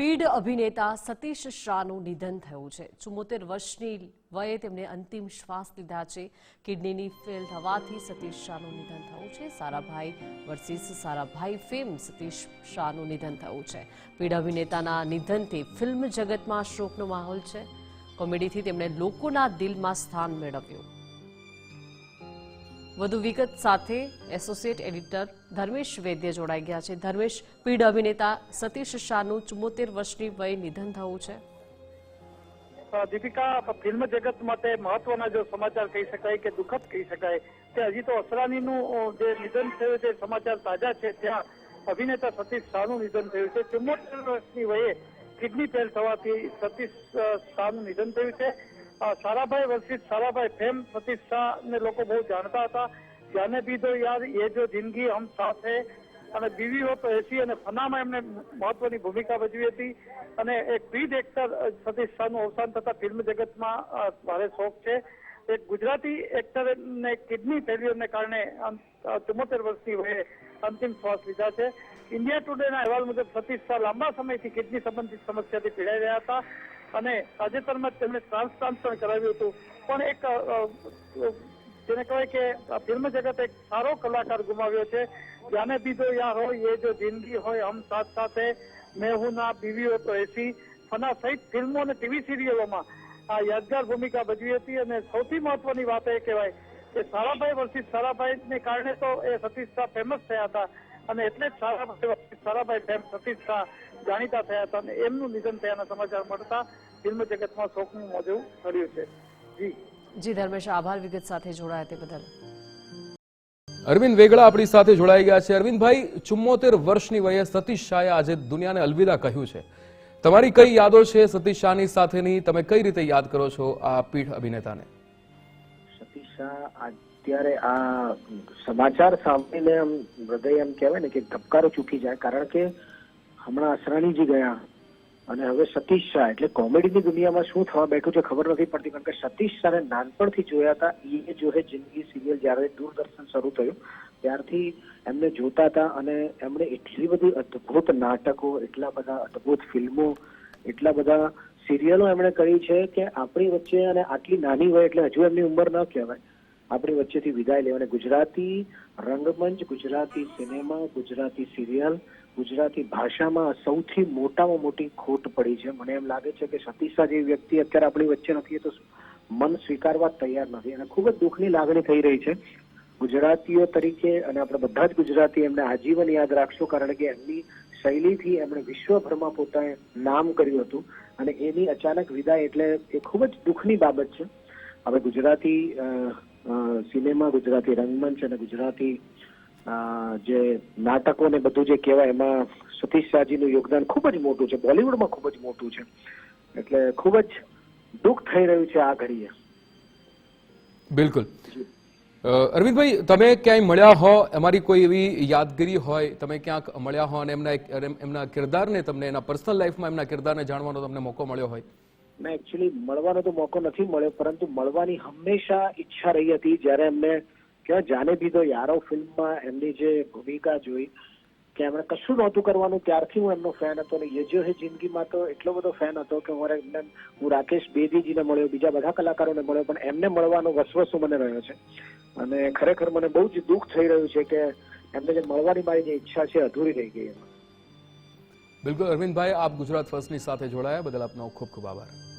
પીઢ અભિનેતા સતીશ શાહનું નિધન થયું છે. ચુમ્મોતેર વર્ષની વયે તેમણે અંતિમ શ્વાસ લીધા છે. કિડનીની ફેલ થવાથી સતીશ શાહનું નિધન થયું છે. સારાભાઈ વર્સિસ, સારાભાઈ ફેમ સતીશ શાહનું નિધન થયું છે. પીઢ અભિનેતાના નિધનથી ફિલ્મ જગતમાં શોકનો માહોલ છે. કોમેડીથી તેમણે લોકોના દિલમાં સ્થાન મેળવ્યું. વધુ વિગત સાથે એસોસિએટ એડિટર ધર્મેશ વૈદ્ય જોડાઈ ગયા છે. ધર્મેશ, પીઢ અભિનેતા સતીશ શાહનું ચુમ્મોતેર વર્ષની વય નિધન થયું છે. દીપિકા ફિલ્મ જગત માટે મહત્વના જો સમાચાર કહી શકાય કે દુઃખદ કહી શકાય કે હજી તો અસરાનીનું જે નિધન થયું છે સમાચાર તાજા છે, ત્યાં અભિનેતા સતીશ શાહનું નિધન થયું છે. ચુમ્મોતેર વર્ષની વયે કિડની ફેલ થવાથી સતીશ શાહનું નિધન થયું છે. સારાભાઈ વર્ષિત સારાભાઈ ફેમ સતીશ શાહને લોકો બહુ જાણતા હતા. જાને ભી તો યાર એ જો જિંદગી હમ સાથ હે અને બીવી હો તો એસી અને ફનામાં એમને મહત્વની ભૂમિકા ભજવી હતી. અને એક પ્રીત એક્ટર શાહનું અવસાન થતા ફિલ્મ જગતમાં ભારે શોખ છે. એક ગુજરાતી એક્ટરને કિડની ફેલ્યુરને કારણે ચુમ્મોતેર વર્ષની વયે અંતિમ શ્વાસ લીધા છે. ઇન્ડિયા ટુડેના અહેવાલ મુજબ સતીશ શાહ લાંબા સમયથી કિડની સંબંધિત સમસ્યાથી પીડાઈ રહ્યા હતા. અને તાજેતરમાં તેમણે ટ્રાન્સપ્લાન્ટ કરાવ્યું હતું. પણ એક જેને કહેવાય કે ફિલ્મ જગત એક સારો કલાકાર ગુમાવ્યો છે. જાને બીજો યાર હોય, એ જો જિંદગી હોય, હમ સાથ સાથે, મેં હું ના પીવી હોય તો એસી. ફના સહિત ફિલ્મો અને ટીવી સિરિયલોમાં આ યાદગાર ભૂમિકા ભજવી હતી અને સૌથી મહત્વની વાત એ કહેવાય કે સારાભાઈ વર્સિસ સારાભાઈને કારણે તો એ સતીશ શાહ ફેમસ થયા હતા. અને એટલે જ સારાભાઈ સારાભાઈ ફેમ સતીશ શાહ જાણીતા થયા હતા અને એમનું નિધન થયાના સમાચાર મળતા ફિલ્મ જગતમાં શોકનું મોજું થયું છે. જી. જી ધર્મેશ આભાર વિગત સાથે જોડાયા તે બદલ. અરવિંદ વેગડા આપણી સાથે જોડાઈ ગયા છે. અરવિંદભાઈ ચુમ્મોતેર વર્ષની વયે સતીશ શાહે આજે દુનિયાને અલવિદા કહ્યું છે. તમારી કઈ યાદો છે સતીશ શાહની સાથેની? તમે કઈ રીતે યાદ કરો છો આ પીઠ અભિનેતાને? સતીશ શાહ અત્યારે આ સમાચાર સાંભળીને આમ હૃદય એમ કહેવાય ને કે ધબકારો ચૂકી જાય, કારણ કે હમણાં અસરાણીજી ગયા અને હવે સતીશ શાહ, એટલે કોમેડીની દુનિયામાં શું થવા બેઠું છે ખબર નથી પડતી, કારણ કે સતીશ શાહને નાનપણથી જોયા હતા એ જો હે જિંદગી સિરિયલ જ્યારે દૂરદર્શન શરૂ થયું, ત્યારથી એમને જોતા હતા અને એમણે એટલી બધી અદ્ભુત નાટકો, એટલા બધા અદ્ભુત ફિલ્મો, એટલા બધા સિરિયલો એમણે કરી છે કે આપણી વચ્ચે અને આટલી નાની હોય એટલે હજુ એમની ઉંમર ન કહેવાય આપણી વચ્ચેથી વિદાય લેવા અને ગુજરાતી રંગમંચ, ગુજરાતી સિનેમા, ગુજરાતી સિરિયલ, ગુજરાતી ભાષામાં સૌથી મોટામાં મોટી ખોટ પડી છે. મને એમ લાગે છે કે સતીશા જેવી વ્યક્તિ અત્યારે આપણી વચ્ચે નથી તો મન સ્વીકારવા તૈયાર નથી. અને ખૂબ જ દુઃખની લાગણી થઈ રહી છે. ગુજરાતીઓ તરીકે અને આપણે બધા જ ગુજરાતી એમને આજીવન યાદ રાખશું, કારણ કે એમની શૈલીથી એમણે વિશ્વભરમાં પોતાએ નામ કર્યું હતું. અને એની અચાનક વિદાય એટલે એ ખૂબ જ દુઃખની બાબત છે. હવે ગુજરાતી સિનેમા ગુજરાતી રંગમંચ અને ગુજરાતી જે નાટકો ને બધું જે કહેવાય એમાં સતીશ શાહજીનું યોગદાન ખૂબ જ મોટું છે બોલિવૂડમાં ખૂબ જ મોટું છે. એટલે ખૂબ જ દુઃખ થઈ રહ્યું છે આ ઘડીએ. બિલકુલ. અ, અરવિંદભાઈ તમે ક્યાંય મળ્યા હો? અમારી કોઈ એવી યાદગીરી હોય? તમે ક્યાંક મળ્યા હો અને એમના એમના કિરદારને તમને એના પર્સનલ લાઈફમાં એમના કિરદારને જાણવાનો તમને મોકો મળ્યો હોય? ના એકચ્યુઅલી મળવાનો તો મોકો નથી મળ્યો, પરંતુ મળવાની હંમેશા ઈચ્છા રહી હતી જ્યારે એમને કહેવાય જાને દીધો યારો ફિલ્મમાં એમની જે ભૂમિકા જોઈ, કે એમણે કશું નહોતું કરવાનું, ત્યારથી હું એમનો ફેન હતો અને યજો હે જિંદગીમાં તો એટલો બધો ફેન હતો કે હું એમને, હું રાકેશ બેદીજીને મળ્યો, બીજા બધા કલાકારોને મળ્યો, પણ એમને મળવાનો વસવસો મને રહ્યો છે. અને ખરેખર મને બહુ જ દુઃખ થઈ રહ્યું છે કે એમને જે મળવાની મારી જે ઈચ્છા છે અધૂરી રહી ગઈ એમાં. બિલકુલ, અરવિંદભાઈ, આપ ગુજરાત ફર્સ્ટની સાથે જોડાયા. બદલ આપનો ખૂબ ખૂબ આભાર.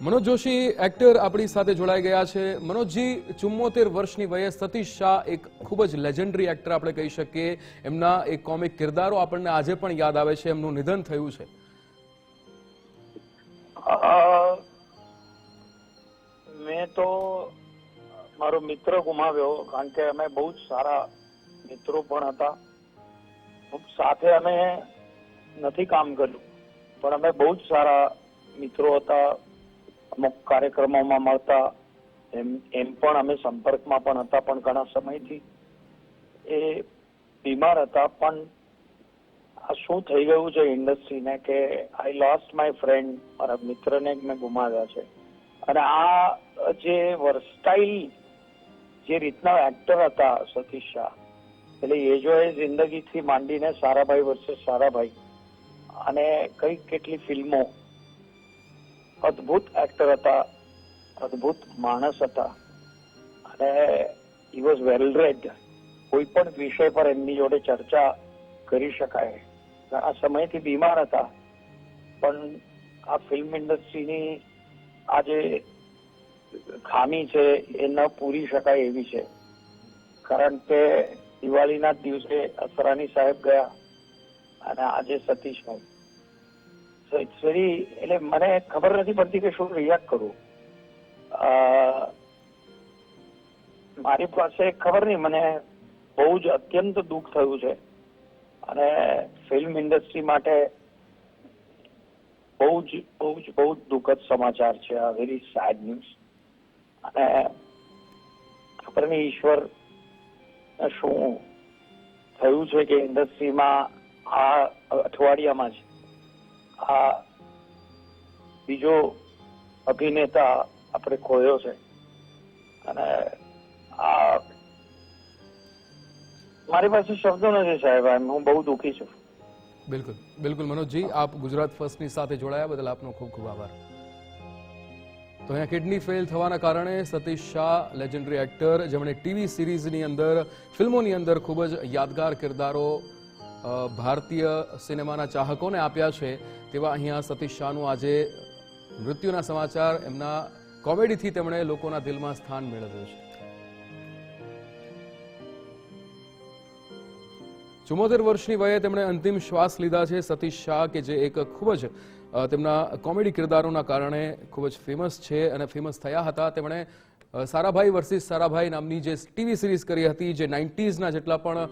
મનોજ જોશી એક્ટર આપણી સાથે જોડાઈ ગયા છે. મનોજજી, ચુમ્મોતેર વર્ષની વયે સતીશ શાહ એક ખૂબ જ લેજન્ડરી એક્ટર આપણે કહી શકીએ. એમના એક કોમિક કિરદારો આપણને આજે પણ યાદ આવે છે. એમનું નિધન થયું છે. મેં તો મારો મિત્ર ગુમાવ્યો કારણ કે અમે બહુ જ સારા મિત્રો પણ હતા. સાથે અમે નથી કામ કર્યું. પણ અમે બહુ જ સારા મિત્રો હતા. અમુક કાર્યક્રમોમાં મળતા, એમ એમ પણ અમે સંપર્કમાં પણ હતા પણ ઘણા સમયથી. એ બીમાર હતા, પણ આ શું થઈ ગયું છે ઇન્ડસ્ટ્રીને કે આઈ લોસ્ટ માય ફ્રેન્ડ મારા મિત્રને મેં ગુમાવ્યા છે. અને આ જે વર્સ્ટાઇલ જે રીતના એક્ટર હતા સતીશ શાહ, એટલે એ જો એ જિંદગીથી માંડીને સારાભાઈ વર્સેસ સારાભાઈ. અને કઈ કેટલી ફિલ્મો અદ્ભુત એક્ટર હતા, અદ્ભુત માણસ હતા. અને હી વોઝ વેલ રેડ કોઈ પણ વિષય પર એમની જોડે ચર્ચા કરી શકાય. ઘણા સમયથી બીમાર હતા. પણ આ ફિલ્મ ઇન્ડસ્ટ્રીની આ જે ખામી છે એ ન પૂરી શકાય એવી છે. કારણ કે દિવાળીના દિવસે અસરાની સાહેબ ગયા અને આજે સતીશભાઈ સો ઇટ્સ એટલે મને ખબર નથી પડતી કે શું રિએક્ટ કરું. મારી પાસે ખબર નહીં, મને બહુ જ અત્યંત દુઃખ થયું છે. અને ફિલ્મ ઇન્ડસ્ટ્રી માટે બહુ જ બહુ જ બહુ જ દુઃખદ સમાચાર છે આ વેરી સેડ ન્યૂઝ અને ખબર નહીં ઈશ્વર, શું થયું છે કે ઇન્ડસ્ટ્રીમાં આ અઠવાડિયામાં જ આ બીજો અભિનેતા આપણે ખોયો છે. અને આ મારી પાસે શબ્દો નથી સાહેબ હું બહુ દુઃખી છું. બિલકુલ બિલકુલ મનોજજી, આપ ગુજરાત ફર્સ્ટની સાથે જોડાયા બદલ આપનો ખૂબ ખૂબ આભાર. તો અહીંયા કિડની ફેલ થવાના કારણે સતીશ શાહ લેજેન્ડરી એક્ટર જેમણે ટીવી સિરીઝની અંદર, ફિલ્મોની અંદર ખૂબ જ યાદગાર કિરદારો ભારતીય સિનેમાના ચાહકોને આપ્યા છે તેવા અહીંયા સતીશ શાહનું આજે મૃત્યુના સમાચાર. એમના કોમેડીથી તેમણે લોકોના દિલમાં સ્થાન મેળવ્યું છે. ચુમ્મોતેર વર્ષની વયે તેમણે અંતિમ શ્વાસ લીધા છે સતીશ શાહ, કે જે એક ખૂબ જ તેમના કોમેડી કિરદારોના કારણે ખૂબ જ ફેમસ છે અને ફેમસ થયા હતા. તેમણે સારાભાઈ વર્સિસ સારાભાઈ નામની જે ટીવી સિરીઝ કરી હતી, જે નાઇન્ટીઝના જેટલા પણ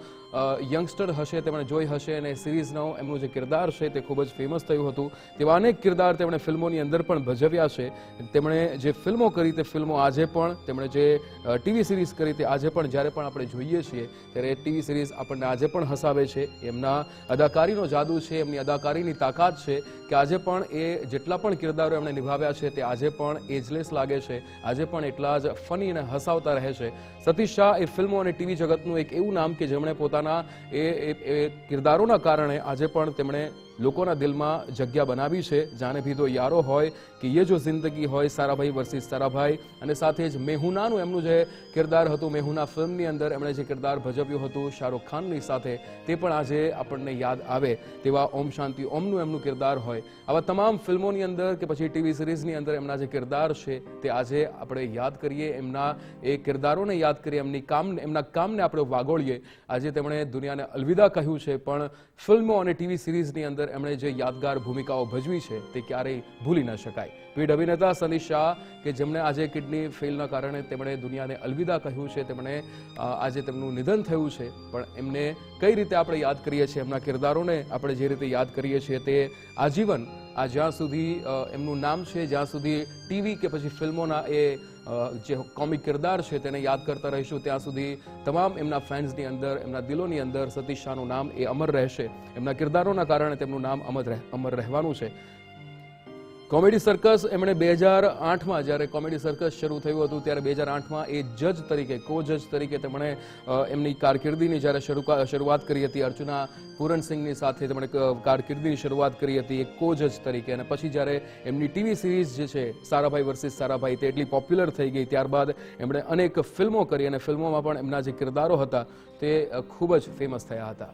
યંગસ્ટર હશે, તેમણે જોઈ હશે અને સિરીઝનો એમનું જે કિરદાર છે તે ખૂબ જ ફેમસ થયું હતું. તેવા અનેક કિરદાર તેમણે ફિલ્મોની અંદર પણ ભજવ્યા છે. તેમણે જે ફિલ્મો કરી તે ફિલ્મો આજે પણ તેમણે જે ટીવી સિરીઝ કરી તે આજે પણ જ્યારે પણ આપણે જોઈએ છીએ, ત્યારે ટીવી સિરીઝ આપણને આજે પણ હસાવે છે. એમના અદાકારીનો જાદુ છે, એમની અદાકારીની તાકાત છે કે આજે પણ એ જેટલા પણ કિરદારો એમણે નિભાવ્યા છે તે આજે પણ એજલેસ લાગે છે. આજે પણ એટલા જ ફની અને હસાવતા રહે છે. સતીશ શાહ એ ફિલ્મો અને ટીવી જગતનું એક એવું નામ કે જેમણે પોતાના એ કિરદારોના કારણે આજે પણ તેમણે લોકોના દિલમાં જગ્યા બનાવી છે. જાને ભી યારો હોય કે યે જો જિંદગી હોય સારાભાઈ વર્સિસ સારાભાઈ. અને સાથે જ મેહુનાનું એમનું જે કિરદાર હતું, મેહુના ફિલ્મની અંદર એમણે જે કિરદાર ભજવ્યું હતું શાહરૂખ ખાનની સાથે, તે પણ આજે આપણને યાદ આવે તેવા ઓમ શાંતિ ઓમનું એમનું કિરદાર હોય. આવા તમામ ફિલ્મોની અંદર કે પછી ટીવી સિરીઝની અંદર એમના જે કિરદાર છે, તે આજે આપણે યાદ કરીએ. એમના એ કિરદારોને યાદ કરીએ, એમની કામ, એમના કામને આપણે વાગોળીએ. આજે તેમણે દુનિયાને અલવિદા કહ્યું છે, પણ ફિલ્મો અને ટીવી સિરીઝની અંદર એમણે જે યાદગાર ભૂમિકાઓ ભજવી છે તે ક્યારેય ભૂલી ન શકાય. પીઢ અભિનેતા સની શાહ, કે જેમણે આજે કિડની ફેલના કારણે તેમણે દુનિયાને અલવિદા કહ્યું છે, તેમણે આજે તેમનું નિધન થયું છે, પણ એમને કઈ રીતે આપણે યાદ કરીએ છીએ, એમના કિરદારોને આપણે જે રીતે યાદ કરીએ છીએ તે આજીવન, આ જ્યાં સુધી એમનું નામ છે, જ્યાં સુધી ટીવી કે પછી ફિલ્મોના એ જે કોમિક કિરદાર છે તેને યાદ કરતા રહીશું. ત્યાં સુધી તમામ એમના ફેન્સની અંદર, એમના દિલોની અંદર સતીશ શાહનું નામ એ અમર રહેશે. એમના કિરદારોના કારણે તેમનું નામ અમર અમર રહેવાનું છે. કોમેડી સર્કસ એમણે બે હજાર આઠમાં જ્યારે કોમેડી સર્કસ શરૂ થયું હતું, ત્યારે બે હજાર આઠમાં એ જજ તરીકે કો જજ તરીકે તેમણે એમની કારકિર્દીની જ્યારે શરૂ- શરૂઆત કરી હતી. અર્ચના પૂરણસિંહની સાથે તેમણે કારકિર્દીની શરૂઆત કરી હતી, એક કો જજ તરીકે. અને પછી જ્યારે એમની ટીવી સિરીઝ જે છે, સારાભાઈ વર્સિસ સારાભાઈ, તે એટલી પોપ્યુલર થઈ ગઈ. ત્યારબાદ એમણે અનેક ફિલ્મો કરી અને ફિલ્મોમાં પણ એમના જે કિરદારો હતા, તે ખૂબ જ ફેમસ થયા હતા.